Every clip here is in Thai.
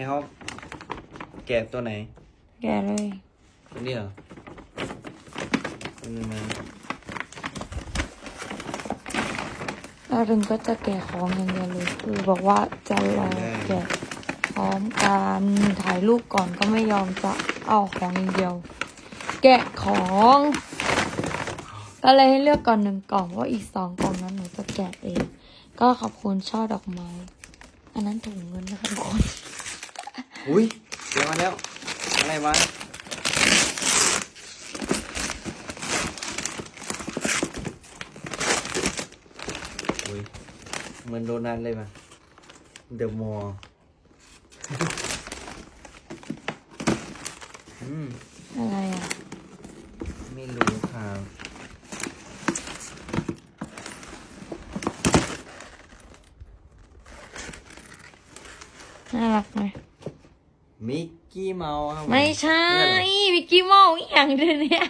ให้เขาแกะตัวไหน แกะเลย ตัวนี้เหรอตัวนี้มาแล้วถึงก็จะแกะของอย่างเดียวเลยคือบอกว่าจะรอแกะพร้อมกันถ่ายรูปก่อนก็ไม่ยอมจะเอาของอย่างเดียว แกะของ ก็เลยให้เลือกก่อนหนึ่งกล่องเพราะอีกสองกล่องนั้นหนูจะแกะเอง ก็ขอบคุณช่อดอกไม้ อันนั้นถุงเงินนะคะทุกคน อุ้ยเดี๋ยวมาแล้ว อะไรวะอุ้ยเหมือนโดนัทเลยป่ะเดอะมอลอืมอะไรอะ ไม่รู้ครับน่ารักไหม มิกกี้เมาส์ครับผไม่ใช่นี่อะไรมิกกี้เมาส์อหย่างเดียวเนี่ย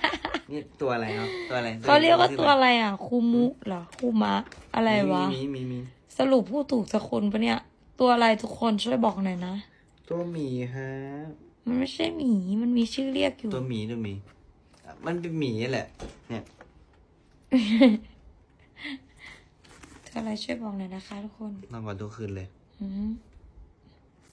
นี่ตัวอะไรครับตัวอะไรเขาเรียกว่าตัวอะไรอะ คูมุเหรอคูมะ อะไรวะมีมีมีมีสรุปพูดถูกสักคนปะเนี่ย ตัวอะไรทุกคนช่วยบอกหน่อยนะ ตัวหมีฮะ มันไม่ใช่หมี มันมีชื่อเรียกอยู่ ตัวหมีตัวหมีอะมันเป็นหมีแหละ เนี่ยตัวอะไรช่วยบอกหน่อยนะคะทุกคนนอนกว่าทุกคืนเลย อืม